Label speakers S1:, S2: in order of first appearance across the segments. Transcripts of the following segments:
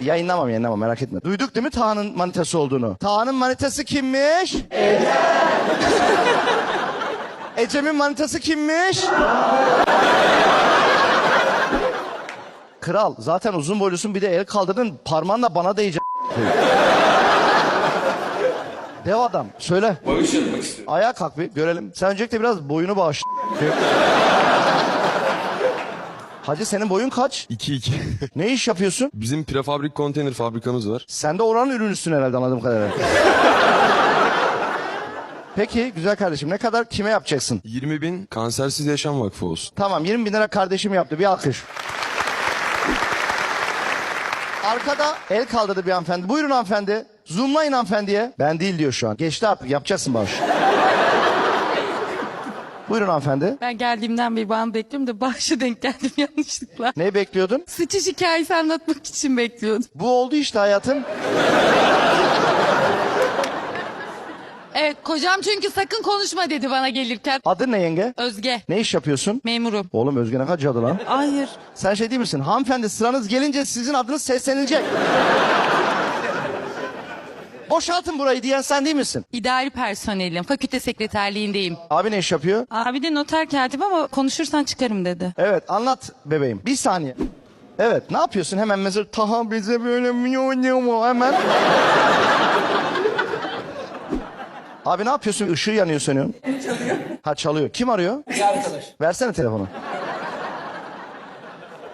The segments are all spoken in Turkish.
S1: Yayınlamam yayınlamam merak etme. Duyduk değil mi Taha'nın manitası olduğunu? Taha'nın manitası kimmiş? Ece. Ecem'in manitası kimmiş? Kral zaten uzun boylusun bir de el kaldırdın parmağınla bana değecek. Dev adam söyle.
S2: Bağış yapmak istiyorum.
S1: Ayağa kalk bir görelim. Sen öncelikle biraz boyunu bağış. Hacı senin boyun kaç?
S3: 2-2.
S1: Ne iş yapıyorsun?
S3: Bizim prefabrik konteyner fabrikamız var.
S1: Sen de oranın ürünüsün herhalde anladığım kadarıyla. Peki güzel kardeşim ne kadar kime yapacaksın?
S3: 20 bin Kansersiz Yaşam Vakfı olsun.
S1: Tamam 20 bin lira kardeşim yaptı bir alkış. Arkada el kaldırdı bir hanımefendi. Buyurun hanımefendi. Zoomlayın hanımefendiye. Ben değil diyor şu an. Geçti artık yapacaksın bağış. Buyurun hanımefendi.
S4: Ben geldiğimden beri bana bekliyorum da bağışa denk geldim yanlışlıkla.
S1: Ne bekliyordun?
S4: Sıçış hikayesi anlatmak için bekliyordum.
S1: Bu oldu işte hayatım.
S4: Evet kocam çünkü sakın konuşma dedi bana gelirken.
S1: Adın ne yenge?
S4: Özge.
S1: Ne iş yapıyorsun?
S4: Memurum.
S1: Oğlum Özge ne kadar cadı lan.
S4: Hayır.
S1: Sen şey değil misin? Hanımefendi sıranız gelince sizin adınız seslenilecek. Boşaltın burayı diyen sen değil misin?
S4: İdari personelim. Fakülte sekreterliğindeyim.
S1: Abi ne iş yapıyor?
S4: Abi de noter katip ama konuşursan çıkarım dedi.
S1: Evet anlat bebeğim. Bir saniye. Evet ne yapıyorsun hemen mesela Taha bize böyle mi mu hemen. Abi ne yapıyorsun? Işığı yanıyor senin. Çalıyor. Ha çalıyor. Kim arıyor?
S2: Bir arkadaş.
S1: Versene telefonu.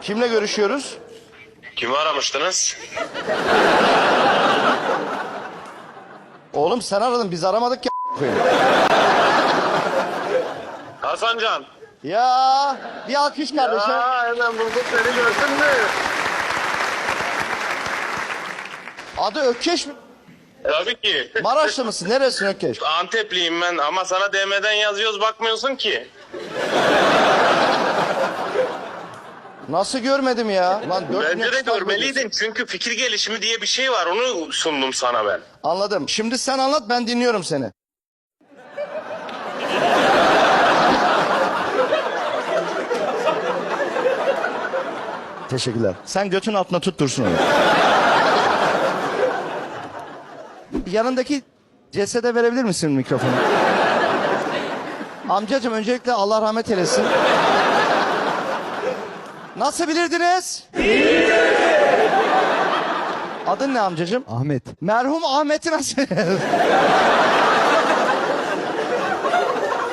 S1: Kimle görüşüyoruz?
S5: Kimi aramıştınız?
S1: Oğlum sen aradın biz aramadık ya.
S5: Hasancan.
S1: Ya bir alkış kardeşim.
S5: Aa hemen bulduk seni gördün mü?
S1: Adı Ökkeş mi?
S5: Tabii ki.
S1: Maraşlı mısın? Neresin Ökkeş?
S5: Antepliyim ben ama sana DM'den yazıyoruz bakmıyorsun ki.
S1: Nasıl görmedim ya? Lan dört
S5: Bence de görmeliydin çünkü fikir gelişimi diye bir şey var onu sundum sana ben.
S1: Anladım. Şimdi sen anlat ben dinliyorum seni. Teşekkürler. Sen götün altına tut dursun onu. Yanındaki cesede verebilir misin mikrofonu? Amcacım öncelikle Allah rahmet eylesin. Nasıl bilirdiniz? Adın ne amcacım?
S6: Ahmet.
S1: Merhum Ahmet'i nasıl?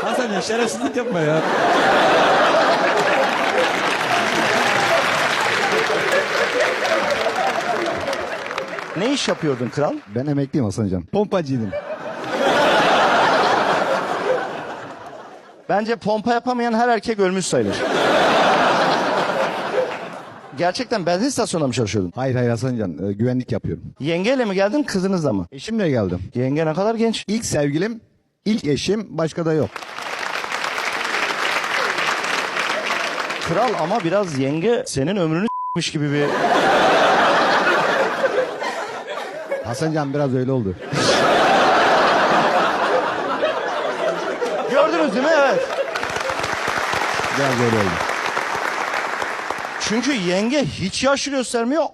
S6: Hasan ya şerefsizlik yapma ya.
S1: ne iş yapıyordun kral?
S6: Ben emekliyim Hasancan. Pompacıydım.
S1: Bence pompa yapamayan her erkek ölmüş sayılır. Gerçekten benzin istasyonunda mı çalışıyordun?
S6: Hayır hayır Hasancan e, güvenlik yapıyorum.
S1: Yengeyle mi geldin kızınızla mı?
S6: Eşimle geldim.
S1: Yenge ne kadar genç.
S6: İlk sevgilim, ilk eşim başka da yok.
S1: Kral ama biraz yenge senin ömrünü s**miş gibi bir...
S6: Hasancan biraz öyle oldu.
S1: Gördünüz değil mi? Evet.
S6: Biraz öyle oldu.
S1: Çünkü yenge hiç yaş göstermiyor.